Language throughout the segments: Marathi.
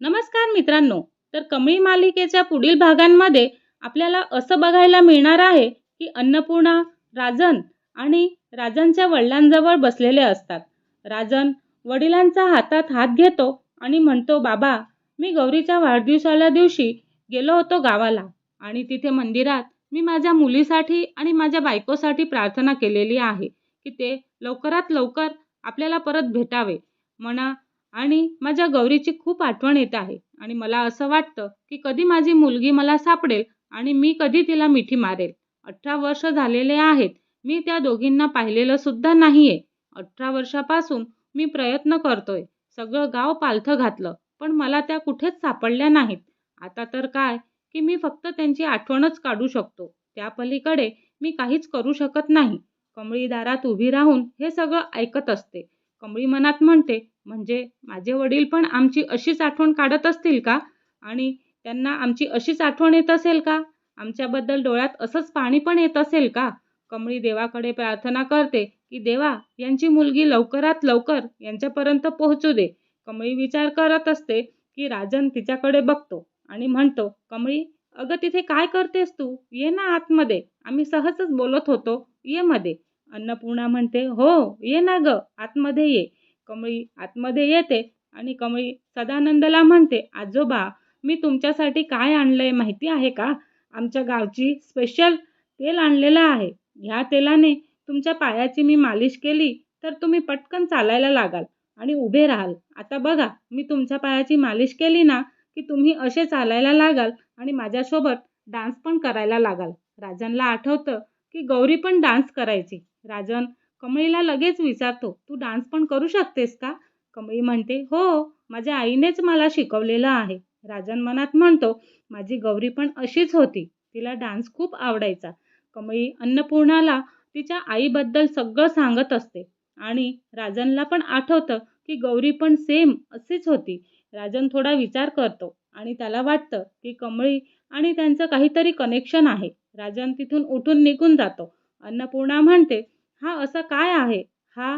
नमस्कार मित्रांनो तर कमळी मालिकेच्या पुढील भागांमध्ये आपल्याला असं बघायला मिळणार आहे की अन्नपूर्णा राजन आणि राजनच्या वडिलांजवळ बसलेले असतात. राजन वडिलांचा हातात हात घेतो आणि म्हणतो बाबा मी गौरीच्या वाढदिवसाल्या दिवशी गेलो होतो गावाला आणि तिथे मंदिरात मी माझ्या मुलीसाठी आणि माझ्या बायकोसाठी प्रार्थना केलेली आहे की ते लवकरात लवकर आपल्याला परत भेटावे. म्हणा आणि माझ्या गौरीची खूप आठवण येत आहे. आणि मला असं वाटतं की कधी माझी मुलगी मला सापडेल आणि मी कधी तिला मिठी मारेल. अठरा वर्ष झालेले आहेत. मी त्या दोघींना पाहिलेलं सुद्धा नाही आहे अठरा वर्षापासून मी प्रयत्न करतोय. सगळं गाव पालथं घातलं पण मला त्या कुठेच सापडल्या नाहीत. आता तर काय? की मी फक्त त्यांची आठवणच काढू शकतो. त्या पलीकडे मी काहीच करू शकत नाही. कमळी दारात उभी राहून हे सगळं ऐकत असते. कमळी मनात म्हणते म्हणजे माझे वडील पण आमची अशीच आठवण काढत असतील का? आणि त्यांना आमची अशीच आठवण येत असेल का? आमच्याबद्दल डोळ्यात असंच पाणी पण येत असेल का? कमळी देवाकडे प्रार्थना करते की देवा यांची मुलगी लवकरात लवकर यांच्यापर्यंत पोहोचू दे. कमळी विचार करत असते की राजन तिच्याकडे बघतो आणि म्हणतो कमळी अगं तिथे काय करतेस तू? ये ना आतमध्ये. आम्ही सहजच बोलत होतो. ये मध्ये. अन्नपूर्णा म्हणते हो ये ना ग आतमध्ये ये. कमळी आतमध्ये येते आणि कमळी सदानंदला म्हणते आजोबा मी तुमच्यासाठी काय आणलंय माहिती आहे का? आमच्या गावची स्पेशल तेल आणलेलं आहे. ह्या तेलाने तुमच्या पायाची मी मालिश केली तर तुम्ही पटकन चालायला लागाल आणि उभे राहाल. आता बघा मी तुमच्या पायाची मालिश केली ना की तुम्ही असे चालायला लागाल आणि माझ्यासोबत डान्स पण करायला लागाल. राजनला आठवतं की गौरी पण डान्स करायची. राजन कमळीला लगेच विचारतो तू डान्स पण करू शकतेस का? कमळी म्हणते हो माझ्या आईनेच मला शिकवलेलं आहे. राजन मनात म्हणतो माझी गौरी पण अशीच होती तिला डान्स खूप आवडायचा. कमळी अन्नपूर्णाला तिच्या आईबद्दल सगळं सांगत असते आणि राजनला पण आठवतं की गौरी पण सेम अशीच होती. राजन थोडा विचार करतो आणि त्याला वाटतं की कमळी आणि त्यांचं काहीतरी कनेक्शन आहे. राजन तिथून उठून निघून जातो. अन्नपूर्णा म्हणते हा असं काय आहे? हा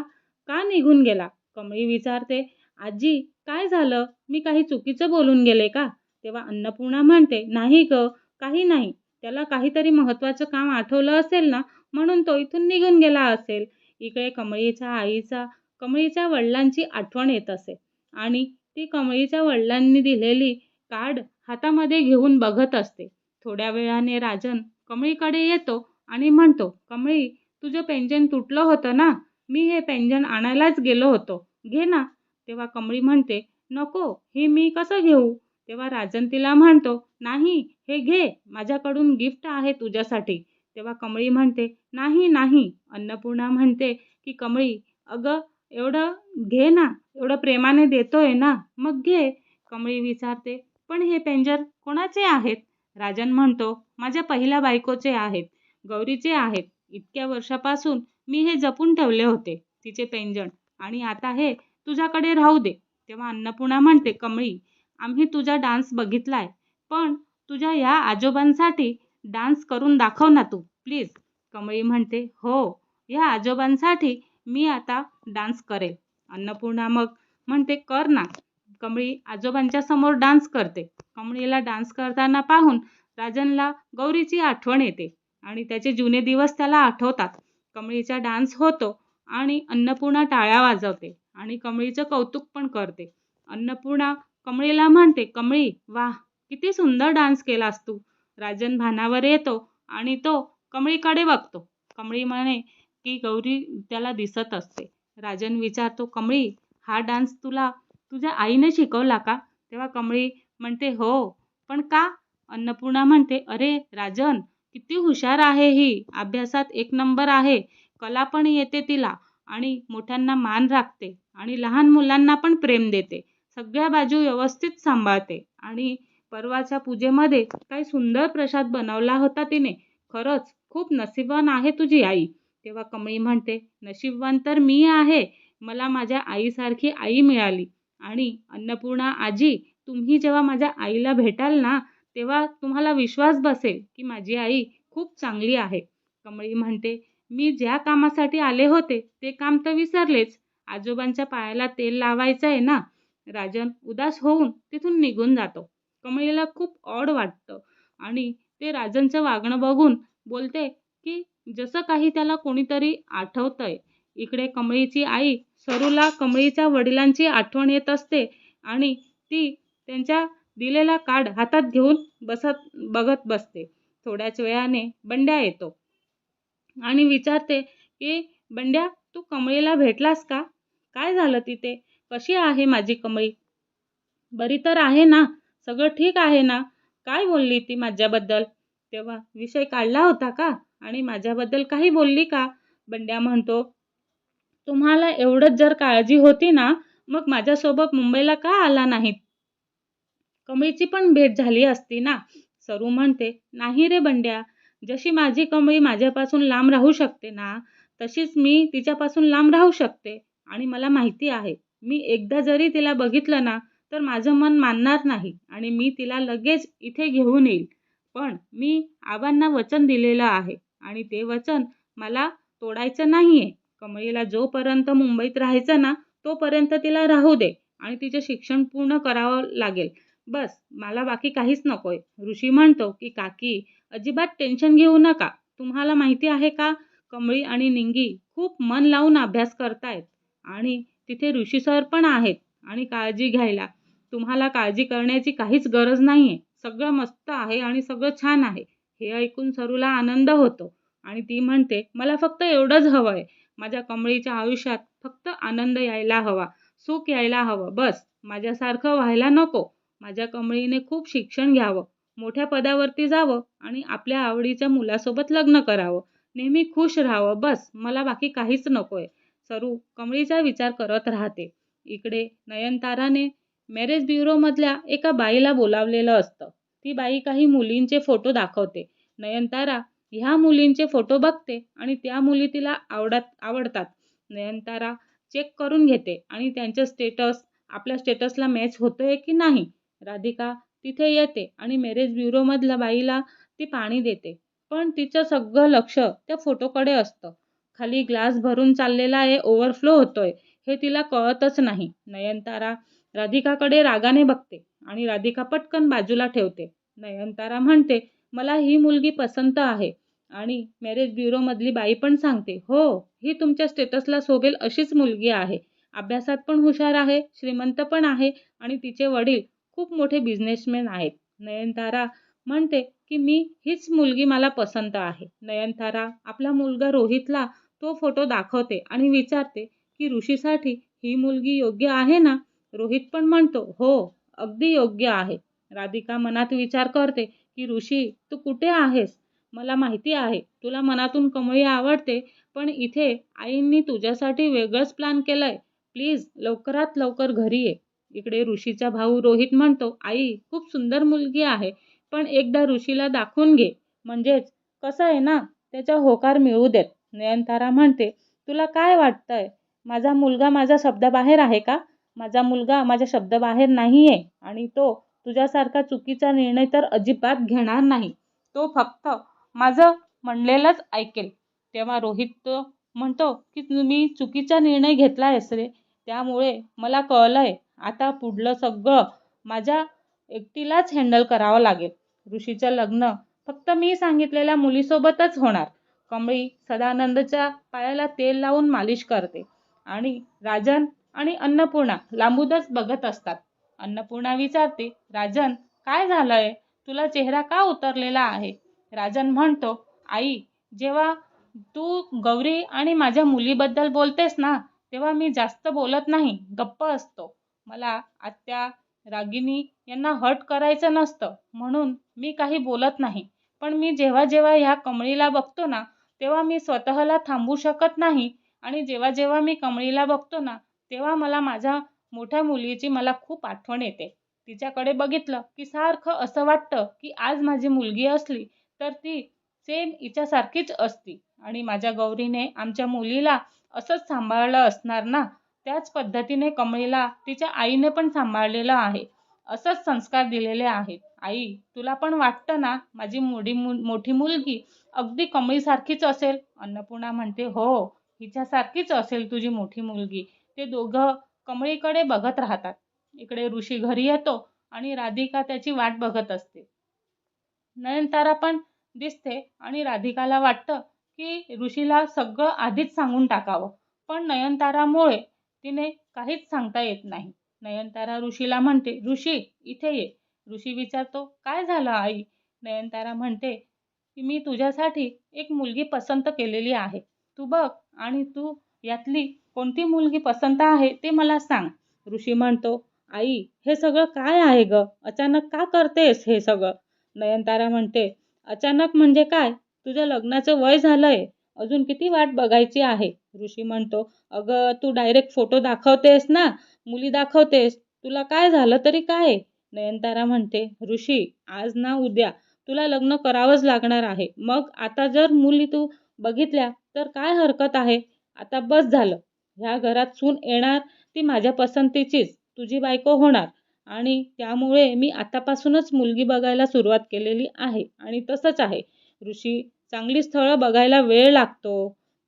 का निघून गेला? कमळी विचारते आजी काय झालं? मी काही चुकीचं बोलून गेले का? तेव्हा अन्नपूर्णा म्हणते नाही ग काही नाही. त्याला काहीतरी महत्त्वाचं काम आठवलं असेल ना म्हणून तो इथून निघून गेला असेल. इकडे कमळीच्या आईचा कमळीच्या वडिलांची आठवण येत असे. आणि ती कमळीच्या वडिलांनी दिलेली कार्ड हातामध्ये घेऊन बघत असते. थोड्या वेळाने राजन कमळीकडे येतो आणि म्हणतो कमळी तुझं पेंजन तुटलं होतं ना? मी हे पेंजन आणायलाच गेलो होतो. घे ना. तेव्हा कमळी म्हणते नको हे मी कसं घेऊ? तेव्हा राजन तिला म्हणतो नाही हे घे. माझ्याकडून गिफ्ट आहे तुझ्यासाठी. तेव्हा कमळी म्हणते नाही नाही. अन्नपूर्णा म्हणते की कमळी अगं एवढं घे ना. एवढं प्रेमाने देतोय ना. मग घे. कमळी विचारते पण हे पेंजर कोणाचे आहेत? राजन म्हणतो माझ्या पहिल्या बायकोचे आहेत. गौरीचे आहेत. इतक्या वर्षापासून मी हे जपून ठेवले होते तिचे पेंजण. आणि आता हे तुझ्याकडे राहू दे तेव्हा अन्नपूर्णा म्हणते कमळी आम्ही तुझा डान्स बघितलाय पण तुझ्या या आजोबांसाठी डान्स करून दाखव ना तू प्लीज. कमळी म्हणते हो या आजोबांसाठी मी आता डान्स करेल. अन्नपूर्णा मग म्हणते कर ना. कमळी आजोबांच्या समोर डान्स करते. कमळीला डान्स करताना पाहून राजनला गौरीची आठवण येते. आणि त्याचे जुने दिवस त्याला आठवतात. कमळीचा डान्स होतो आणि अन्नपूर्णा टाळ्या वाजवते आणि कमळीचं कौतुक पण करते. अन्नपूर्णा कमळीला म्हणते कमळी वाह किती सुंदर डान्स केलास तू. राजन भानावर येतो आणि तो कमळीकडे बघतो. कमळी म्हणे की गौरी त्याला दिसत असते. राजन विचारतो कमळी हा डान्स तुला तुझ्या आईने शिकवला का? तेव्हा कमळी म्हणते हो पण का? अन्नपूर्णा म्हणते अरे राजन किती हुशार आहे ही. अभ्यासात एक नंबर आहे. कला पण येते तिला आणि मोठ्यांना मान राखते आणि लहान मुलांना पण प्रेम देते. सगळ्या बाजू व्यवस्थित सांभाळते आणि परवाच्या पूजेमध्ये काय सुंदर प्रसाद बनवला होता तिने. खरंच खूप नशीबवान आहे तुझी आई. तेव्हा कमळी म्हणते नशीबवान तर मी आहे. मला माझ्या आईसारखी आई मिळाली. आणि अन्नपूर्णा आजी तुम्ही जेव्हा माझ्या आईला भेटाल ना तेव्हा तुम्हाला विश्वास बसेल की माझी आई खूप चांगली आहे. कमळी म्हणते मी ज्या कामासाठी आले होते ते काम तर विसरलेच. आजोबांच्या पायाला तेल लावायचं आहे ना. राजन उदास होऊन तिथून निघून जातो. कमळीला खूप ऑड वाटतं आणि ते राजनचं वागणं बघून बोलते की जसं काही त्याला कोणीतरी आठवतंय. इकडे कमळीची आई सरूला कमळीच्या वडिलांची आठवण येत असते आणि ती त्यांच्या दिलेला कार्ड हातात घेऊन बसत बघत बसते. थोड्याच वेळाने बंड्या येतो. आणि विचारते की बंड्या तू कमळीला भेटलास का? काय झालं तिथे? कशी आहे माझी कमळी? बरी तर आहे ना. सगळं ठीक आहे ना. काय बोलली ती माझ्याबद्दल? तेव्हा विषय काढला होता का? आणि माझ्याबद्दल काही बोलली का? बंड्या म्हणतो तुम्हाला एवढंच जर काळजी होती ना मग माझ्यासोबत मुंबईला का आला नाहीत? कमळीची पण भेट झाली असती ना? सरू म्हणते नाही रे बंड्या जशी माझी कमळी माझ्यापासून लांब राहू शकते ना तशीच मी तिच्यापासून लांब राहू शकते. आणि मला माहिती आहे मी एकदा जरी तिला बघितलं ना तर माझं मन मानणार नाही आणि मी तिला लगेच इथे घेऊन येईल. पण मी आबांना वचन दिलेलं आहे आणि ते वचन मला तोडायचं नाही आहे कमळीला जोपर्यंत मुंबईत राहायचं ना तोपर्यंत तिला राहू दे आणि तिचं शिक्षण पूर्ण करावं लागेल. बस मला बाकी काहीच नको आहे ऋषी म्हणतो की काकी अजिबात टेन्शन घेऊ नका. तुम्हाला माहिती आहे का? कमळी आणि निंगी खूप मन लावून अभ्यास करतायत आणि तिथे ऋषी सर पण आहेत आणि काळजी घ्यायला. तुम्हाला काळजी करण्याची काहीच गरज नाही आहे सगळं मस्त आहे आणि सगळं छान आहे. हे ऐकून सरूला आनंद होतो आणि ती म्हणते मला फक्त एवढंच हवं आहे माझ्या कमळीच्या आयुष्यात फक्त आनंद यायला हवा सुख यायला हवं. बस माझ्यासारखं व्हायला नको. माझ्या कमळीने खूप शिक्षण घ्यावं मोठ्या पदावरती जावं आणि आपल्या आवडीच्या मुलासोबत लग्न करावं. नेहमी खुश राहावं बस मला बाकी काहीच नको आहे सरू कमळीचा विचार करत राहते. इकडे नयनताराने मॅरेज ब्युरोमधल्या एका बाईला बोलावलेलं असतं. ती बाई काही मुलींचे फोटो दाखवते. नयनतारा ह्या मुलींचे फोटो बघते आणि त्या मुली तिला आवडत आवडतात. नयनतारा चेक करून घेते आणि त्यांचं स्टेटस आपल्या स्टेटसला मॅच होतोय की नाही? राधिका तिथे येते आणि मॅरेज ब्युरोमधल्या बाईला ती पाणी देते. पण तिचं सगळं लक्ष त्या फोटोकडे असतं. खाली ग्लास भरून चाललेला आहे ओव्हरफ्लो होतोय. हे तिला कळतच नाही. नयनतारा राधिकाकडे रागाने बघते आणि राधिका पटकन बाजूला ठेवते. नयनतारा म्हणते मला ही मुलगी पसंत आहे. आणि मॅरेज ब्युरोमधली बाई पण सांगते हो ही तुमच्या स्टेटसला शोभेल अशीच मुलगी आहे. अभ्यासात पण हुशार आहे श्रीमंत पण आहे आणि तिचे वडील खूप मोठे बिझनेसमॅन आहेत. नयनतारा म्हणते की मी हीच मुलगी मला पसंत आहे. नयनतारा आपला मुलगा रोहितला तो फोटो दाखवते आणि विचारते की ऋषीसाठी ही मुलगी योग्य आहे ना? रोहित पण म्हणतो हो अगदी योग्य आहे. राधिका मनात विचार करते की ऋषी तू कुठे आहेस? मला माहिती आहे तुला मनातून कमळी आवडते पण इथे आईंनी तुझ्यासाठी वेगळंच प्लॅन केलंय. प्लीज लवकरात लवकर घरी ये. इकडे ऋषीचा भाऊ रोहित म्हणतो आई खूप सुंदर मुलगी आहे पण एकदा ऋषीला दाखवून घे. म्हणजेच कसं आहे ना त्याचा होकार मिळू देत. नयनतारा म्हणते तुला काय वाटतंय? माझा मुलगा माझा शब्दाबाहेर आहे का? माझा मुलगा माझ्या शब्दाबाहेर नाही आहे आणि तो तुझ्यासारखा चुकीचा निर्णय तर अजिबात घेणार नाही. तो फक्त माझं म्हणलेलंच ऐकेल. तेव्हा रोहित तो म्हणतो की मी चुकीचा निर्णय घेतला आहेस रे. त्यामुळे मला कळलं आहे आता पुढलं सगळं माझ्या एकटीलाच हँडल करावं लागेल. ऋषीचं लग्न फक्त मी सांगितलेल्या मुलीसोबतच होणार. कमळी सदानंदच्या पायाला तेल लावून मालिश करते आणि राजन आणि अन्नपूर्णा लांबूनच बघत असतात. अन्नपूर्णा विचारते राजन काय झालंय? तुला चेहरा का उतरलेला आहे? राजन म्हणतो आई जेव्हा तू गौरी आणि माझ्या मुलीबद्दल बोलतेस ना तेव्हा मी जास्त बोलत नाही गप्प असतो. मला आत्या रागिनी यांना हट करायचं नसतं. म्हणून मी काही बोलत नाही. पण मी जेव्हा जेव्हा ह्या कमळीला बघतो ना तेव्हा मी स्वतःला थांबू शकत नाही. आणि जेव्हा जेव्हा मी कमळीला बघतो ना तेव्हा मला माझ्या मोठ्या मुलीची मला खूप आठवण येते. तिच्याकडे बघितलं की सारखं असं वाटतं की आज माझी मुलगी असली तर ती सेम हिच्यासारखीच असती. आणि माझ्या गौरीने आमच्या मुलीला असंच सांभाळलं असणार ना? त्याच पद्धतीने कमळीला तिच्या आईने पण सांभाळलेलं आहे. असंच संस्कार दिलेले आहेत. आई तुला पण वाटतं ना माझी मोठी मोठी मुलगी अगदी कमळीसारखीच असेल? अन्नपूर्णा म्हणते हो हिच्यासारखीच असेल तुझी मोठी मुलगी. ते दोघं कमळीकडे बघत राहतात. इकडे ऋषी घरी येतो आणि राधिका त्याची वाट बघत असते. नयनतारा पण दिसते आणि राधिकाला वाटतं की ऋषीला सगळं आधीच सांगून टाकावं. पण नयनतारामुळे तिने काहीच सांगता येत नाही. नयनतारा ऋषीला म्हणते ऋषी इथे ये. ऋषी विचारतो काय झालं आई? नयनतारा म्हणते की मी तुझ्यासाठी एक मुलगी पसंत केलेली आहे. तू बघ आणि तू यातली कोणती मुलगी पसंत आहे ते मला सांग. ऋषी म्हणतो आई हे सगळं काय आहे ग? अचानक का करतेस हे सगळं? नयनतारा म्हणते अचानक म्हणजे काय? तुझं लग्नाचं वय झालंय. अजून किती वाट बघायची आहे? ऋषी म्हणतो अगं तू डायरेक्ट फोटो दाखवतेस ना? मुली दाखवतेस. तुला काय झालं तरी काय? नयनतारा म्हणते ऋषी आज ना उद्या. तुला लग्न करावंच लागणार आहे. मग आता जर मुली तू बघितल्या तर काय हरकत आहे? आता बस झालं. ह्या घरात सून येणार ती माझ्या पसंतीचीच. तुझी बायको होणार. आणि त्यामुळे मी आतापासूनच मुलगी बघायला सुरुवात केलेली आहे. आणि तसंच आहे. ऋषी चांगली स्थळं बघायला वेळ लागतो.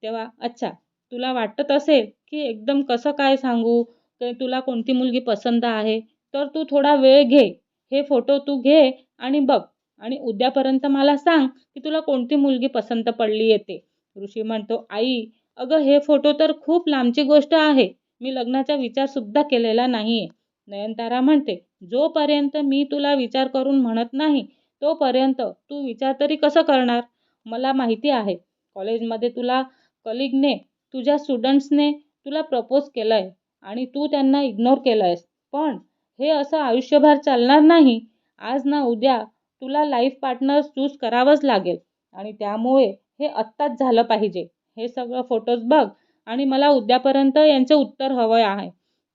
तेव्हा अच्छा तुला वाटत असेल की एकदम कसं काय सांगू? की तुला कोणती मुलगी पसंत आहे? तर तू थोडा वेळ घे. हे फोटो तू घे आणि बघ. आणि उद्यापर्यंत मला सांग की तुला कोणती मुलगी पसंत पडली येते. ऋषी म्हणतो आई अगं हे फोटो तर खूप लांबची गोष्ट आहे. मी लग्नाचा विचारसुद्धा केलेला नाही आहे नयनतारा म्हणते जोपर्यंत मी तुला विचार करून म्हणत नाही तोपर्यंत तू विचार तरी कसं करणार? मला माहिती आहे. कॉलेजमध्ये तुला कलिगने तुझ्या स्टुडंट्सने तुला प्रपोज केलं आहे आणि तू त्यांना इग्नोर केलं आहेस पण हे असं आयुष्यभर चालणार नाही. आज ना उद्या तुला लाईफ पार्टनर चूज करावंच लागेल. आणि त्यामुळे हे आत्ताच झालं पाहिजे. हे सगळं फोटोज बघ आणि मला उद्यापर्यंत यांचं उत्तर हवं आहे.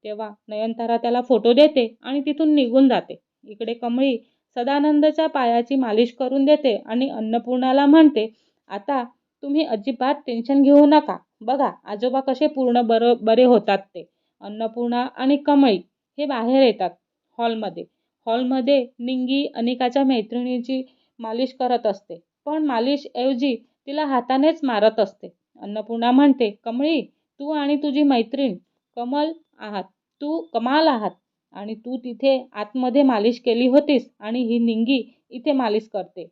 तेव्हा नयनतारा त्याला फोटो देते आणि तिथून निघून जाते. इकडे कमळी सदानंदच्या पायाची मालिश करून देते आणि अन्नपूर्णाला म्हणते आता तुम्ही अजिबात टेन्शन घेऊ नका. बघा आजोबा कसे पूर्ण बरं बरे होतात ते. अन्नपूर्णा आणि कमळी हे बाहेर येतात हॉलमध्ये. हॉलमध्ये निंगी अनिकाच्या मैत्रिणीची मालिश करत असते. पण मालिशऐवजी तिला हातानेच मारत असते. अन्नपूर्णा म्हणते कमळी तू आणि तुझी मैत्रीण कमल आहात. तू कमाल आहात. आणि तू तिथे आतमध्ये मालिश केली होतीस आणि ही निंगी इथे मालिश करते.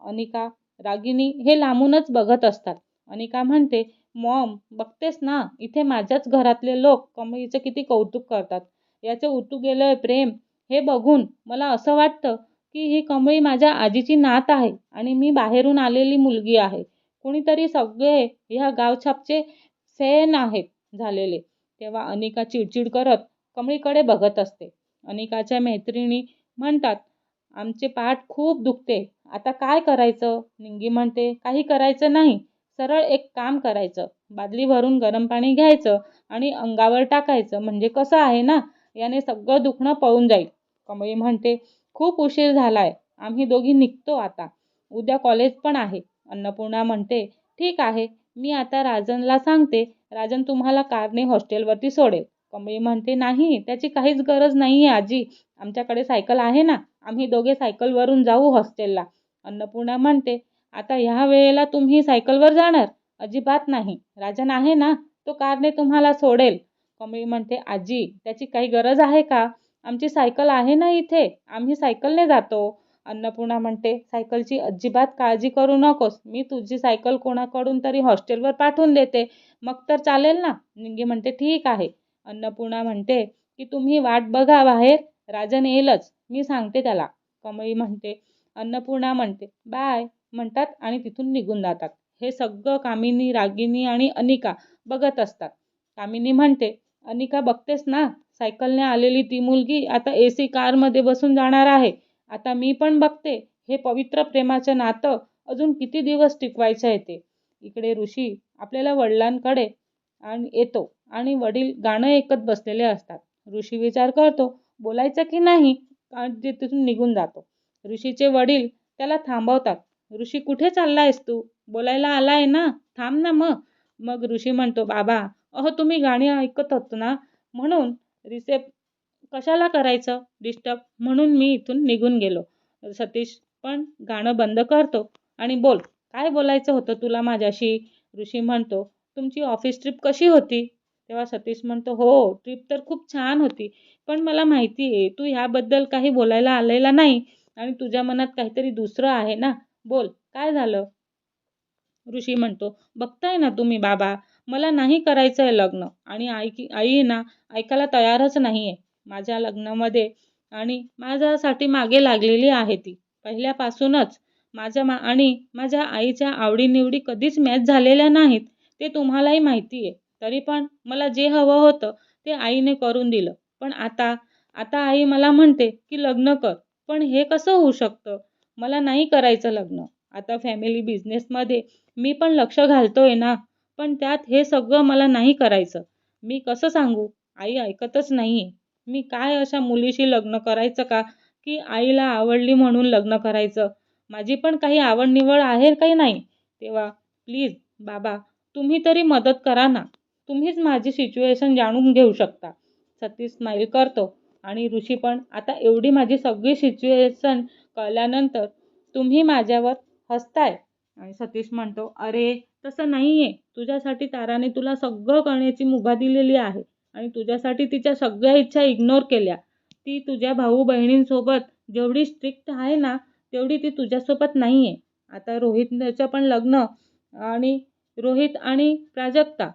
अनिका रागिनी हे लांबूनच बघत असतात. अनिका म्हणते मॉम बघतेस ना इथे माझ्याच घरातले लोक कमळीचं किती कौतुक करतात. याचं उतू गेलं प्रेम. हे बघून मला असं वाटतं की ही कमळी माझ्या आजीची नात आहे आणि मी बाहेरून आलेली मुलगी आहे. कुणीतरी सगळे ह्या गावछापचे सेन आहेत झालेले. तेव्हा अनिका चिडचिड करत कमळीकडे बघत असते. अनिकाच्या मैत्रिणी म्हणतात आमचे पाठ खूप दुखते. आता काय करायचं? निंगी म्हणते काही करायचं नाही. सरळ एक काम करायचं. बादली भरून गरम पाणी घ्यायचं आणि अंगावर टाकायचं. म्हणजे कसं आहे ना याने सगळं दुखणं पळून जाईल. कमळी म्हणते खूप उशीर झालाय. आम्ही दोघी निघतो आता. उद्या कॉलेज पण आहे. अन्नपूर्णा म्हणते ठीक आहे. मी आता राजनला सांगते. राजन तुम्हाला कारने हॉस्टेलवरती सोडेल. कमळी म्हणते नाही त्याची काहीच गरज नाही आहे आजी. आमच्याकडे सायकल आहे ना. आम्ही दोघे सायकलवरून जाऊ हॉस्टेलला. अन्नपूर्णा म्हणते आता ह्या वेळेला तुम्ही सायकलवर जाणार? अजिबात नाही. राजन आहे ना. तो कारने तुम्हाला सोडेल. कमळी म्हणते आजी त्याची काही गरज आहे का? आमची सायकल आहे ना इथे. आम्ही सायकलने जातो. अन्नपूर्णा म्हणते सायकलची अजिबात काळजी करू नकोस. मी तुझी सायकल कोणाकडून तरी हॉस्टेलवर पाठवून देते. मग तर चालेल ना. निंगी म्हणते ठीक आहे. अन्नपूर्णा म्हणते की तुम्ही वाट बघा बाहेर राजन येईलच. मी सांगते त्याला. कमळी म्हणते अन्नपूर्णा म्हणते बाय म्हणतात आणि तिथून निघून जातात. हे सगळं कामिनी रागिनी आणि अनिका बघत असतात. कामिनी म्हणते अनिका बघतेस ना? सायकलने आलेली ती मुलगी आता ए सी कारमध्ये बसून जाणार आहे. आता मी पण बघते. हे पवित्र प्रेमाचं नातं अजून किती दिवस टिकवायचं आहे ते. इकडे ऋषी आपल्याला वडिलांकडे आणि येतो. आणि वडील गाणं ऐकत बसलेले असतात. ऋषी विचार करतो बोलायचं की नाही? आणि ते तिथून निघून जातो? ऋषीचे वडील त्याला थांबवतात. ऋषी कुठे चालला आहेस तू? बोलायला आला आहे ना? थांब ना मग. मग ऋषी म्हणतो बाबा अहो तुम्ही गाणी ऐकत होतो ना? म्हणून रिसेप कशाला करायचं? डिस्टर्ब म्हणून मी इथून निघून गेलो. सतीश पण गाणं बंद करतो आणि बोल काय बोलायचं होतं तुला माझ्याशी? ऋषी म्हणतो तुमची ऑफिस ट्रिप कशी होती? तेव्हा सतीश म्हणतो हो ट्रिप तर खूप छान होती पण मला माहिती आहे तू ह्याबद्दल काही बोलायला आलेला नाही आणि तुझ्या मनात काहीतरी दुसरं आहे ना? बोल काय झालं? ऋषी म्हणतो बघताय ना तुम्ही बाबा मला नाही करायचं आहे लग्न आणि आई आई ना ऐकायला तयारच नाही आहे माझ्या लग्नामध्ये आणि माझ्यासाठी मागे लागलेली आहे ती. पहिल्यापासूनच माझ्या मा आणि माझ्या आईच्या आवडीनिवडी कधीच मॅच झालेल्या नाहीत ते तुम्हालाही माहिती आहे तरी पण मला जे हवं होतं ते आईने करून दिलं. पण आता आता आई मला म्हणते की लग्न कर. पण हे कसं होऊ शकतं? मला नाही करायचं लग्न. आता फॅमिली बिझनेसमध्ये मी पण लक्ष घालतोय ना. पण त्यात हे सगळं मला नाही करायचं. मी कसं सांगू? आई ऐकतच नाही आहे मी काय अशा मुलीशी लग्न करायचं का? की आईला आवडली म्हणून लग्न करायचं? माझी पण काही आवड निवड आहे काही नाही? तेव्हा प्लीज बाबा तुम्ही तरी मदत करा ना. तुम्हीच माझी सिच्युएशन जाणून घेऊ शकता. सतीश स्माईल करतो आणि ऋषी पण आता एवढी माझी सगळी सिच्युएशन कळल्यानंतर तुम्ही माझ्यावर हसताय. आणि सतीश म्हणतो अरे तसं नाही आहे तुझ्यासाठी ताराने तुला सगळं करण्याची मुभा दिलेली आहे आणि तुझ्यासाठी तिच्या सगळ्या इच्छा इग्नोर केल्या. ती तुझ्या भाऊ बहिणींसोबत जेवढी स्ट्रिक्ट आहे ना तेवढी ती तुझ्यासोबत नाही आहे आता रोहितचं पण लग्न आणि रोहित आणि प्राजक्ता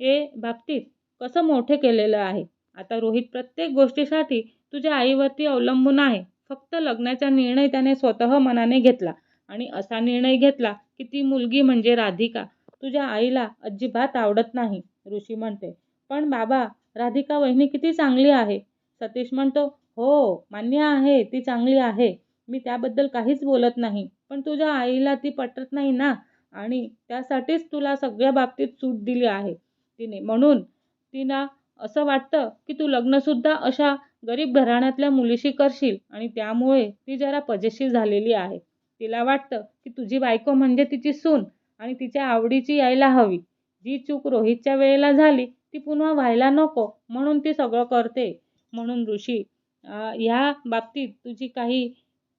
हे बाबतीत कसं मोठे केलेलं आहे? आता रोहित प्रत्येक गोष्टीसाठी तुझ्या आईवरती अवलंबून आहे. फक्त लग्नाचा निर्णय त्याने स्वतः मनाने घेतला. आणि असा निर्णय घेतला की ती मुलगी म्हणजे राधिका. तुझ्या आईला अजिबात आवडत नाही ऋषी म्हणते. पण बाबा राधिका वहिनी किती चांगली आहे? सतीश म्हणतो हो मान्य आहे ती चांगली आहे. मी त्याबद्दल काहीच बोलत नाही. पण तुझ्या आईला ती पटत नाही ना? आणि त्यासाठीच तुला सगळ्या बाबतीत सूट दिली आहे. तिने म्हणून तिला असं वाटतं की तू लग्नसुद्धा अशा गरीब घराण्यातल्या मुलीशी करशील आणि त्यामुळे ती जरा पजेशी झालेली आहे. तिला वाटतं की तुझी बायको म्हणजे तिची सून आणि तिच्या आवडीची यायला हवी. जी चूक रोहितच्या वेळेला झाली ती पुन्हा व्हायला नको म्हणून ती सगळं करते. म्हणून ऋषी ह्या बाबतीत तुझी काही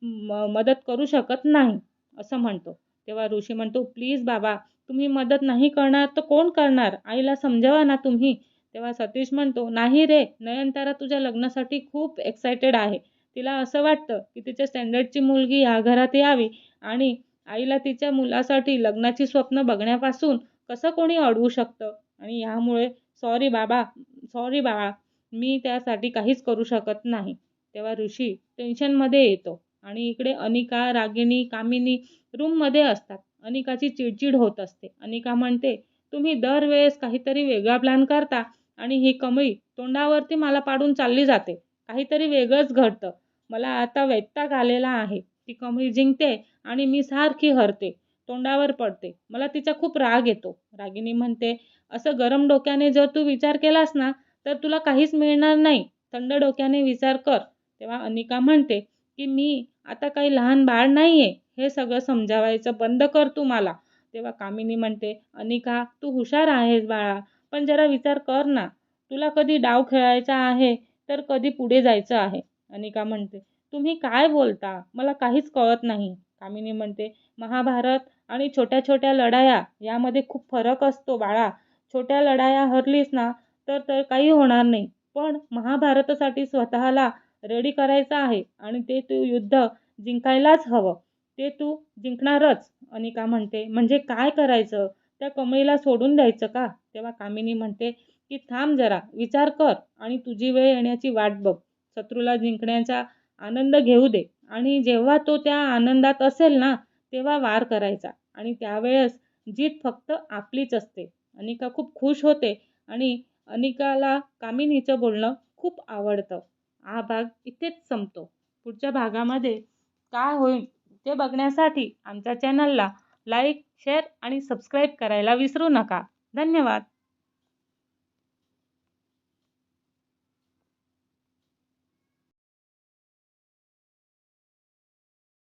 म मदत करू शकत नाही असं म्हणतो. तेव्हा ऋषी म्हणतो प्लीज बाबा तुम्ही मदत नाही करणार तर कोण करणार? आईला समजावा ना तुम्ही. तेव्हा सतीश म्हणतो नाही रे नयनतारा तुझ्या लग्नासाठी खूप एक्सायटेड आहे. तिला असं वाटतं की तिच्या स्टँडर्डची मुलगी ह्या घरात यावी आणि आईला तिच्या मुलासाठी लग्नाची स्वप्न बघण्यापासून कसं कोणी अडवू शकतं? आणि ह्यामुळे सॉरी बाबा सॉरी बाळा मी त्यासाठी काहीच करू शकत नाही. तेव्हा ऋषी टेन्शनमध्ये येतो आणि इकडे अनिका रागिणी कामिनी रूममध्ये असतात. अनिकाची चिडचिड होत असते. अनिका म्हणते तुम्ही दरवेळेस काहीतरी वेगळा प्लॅन करता आणि ही कमळी तोंडावरती मला पाडून चालली जाते. काहीतरी वेगळंच घडतं. मला आता वैताग आलेला आहे. ती कमळी जिंकते आणि मी सारखी हरते. तोंडावर पडते. मला तिचा खूप राग येतो. रागिनी म्हणते असं गरम डोक्याने जर तू विचार केलास ना तर तुला काहीच मिळणार नाही. थंड डोक्याने विचार कर. तेव्हा अनिका म्हणते की मी आता काही लहान बाळ नाही आहे हे सगळं समजावायचं बंद कर तू मला. तेव्हा कामिनी म्हणते अनिका तू हुशार आहेस बाळा पण जरा विचार कर ना. तुला कधी डाव खेळायचा आहे तर कधी पुढे जायचं आहे. अनिका म्हणते तुम्ही काय बोलता? मला काहीच कळत नाही. कामिनी म्हणते महाभारत आणि छोट्या छोट्या लढाया यामध्ये खूप फरक असतो बाळा. छोट्या लढाया हरलीस ना तर तर काही होणार नाही. पण महाभारतासाठी स्वतःला रेडी करायचं आहे आणि ते तू युद्ध जिंकायलाच हवं. ते तू जिंकणारच. अनिका म्हणते म्हणजे काय करायचं? त्या कमळीला सोडून द्यायचं का? तेव्हा कामिनी म्हणते की थांब जरा विचार कर आणि तुझी वेळ येण्याची वाट बघ. शत्रूला जिंकण्याचा आनंद घेऊ दे. आणि जेव्हा तो त्या आनंदात असेल ना तेव्हा वार करायचा. आणि त्यावेळेस जीत फक्त आपलीच असते. अनिका खूप खुश होते आणि अनिकाला कामिनीचं बोलणं खूप आवडतं. हा भाग इथेच संपतो. पुढच्या भागामध्ये काय होईल? ते बघण्यासाठी आमच्या चॅनलला लाईक शेअर आणि सबस्क्राईब करायला विसरू नका. धन्यवाद.